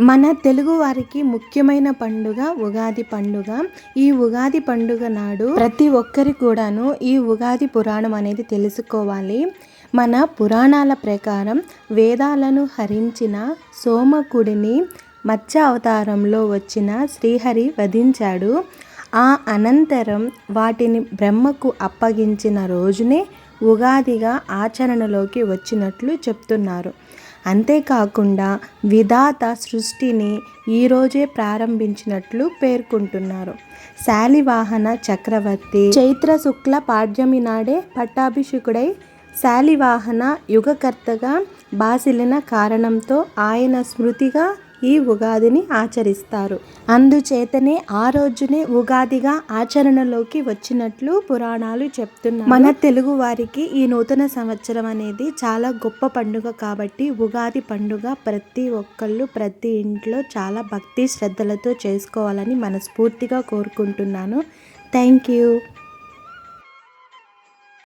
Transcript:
మన తెలుగువారికి ముఖ్యమైన పండుగ ఉగాది పండుగ. ఈ ఉగాది పండుగ నాడు ప్రతి ఒక్కరి కూడాను ఈ ఉగాది పురాణం అనేది తెలుసుకోవాలి. మన పురాణాల ప్రకారం వేదాలను హరించిన సోమకుడిని మత్స్య అవతారంలో వచ్చిన శ్రీహరి వధించాడు. ఆ అనంతరం వాటిని బ్రహ్మకు అప్పగించిన రోజునే ఉగాదిగా ఆచరణలోకి వచ్చినట్లు చెప్తున్నారు. అంతేకాకుండా విధాత సృష్టిని ఈరోజే ప్రారంభించినట్లు పేర్కొంటున్నారు. శాలివాహన చక్రవర్తి చైత్ర శుక్ల పాడ్యమి నాడే పట్టాభిషికుడై శాలివాహన యుగకర్తగా బాసిలిన కారణంతో ఆయన స్మృతిగా ఈ ఉగాదిని ఆచరిస్తారు. అందుచేతనే ఆ రోజునే ఉగాదిగా ఆచరణలోకి వచ్చినట్లు పురాణాలు చెప్తున్నాయి మన తెలుగు వారికి ఈ నూతన సంవత్సరం అనేది చాలా గొప్ప పండుగ కాబట్టి ఉగాది పండుగ ప్రతి ఒక్కళ్ళు ప్రతి ఇంట్లో చాలా భక్తి శ్రద్ధలతో చేసుకోవాలని మనస్ఫూర్తిగా కోరుకుంటున్నాను. Thank you.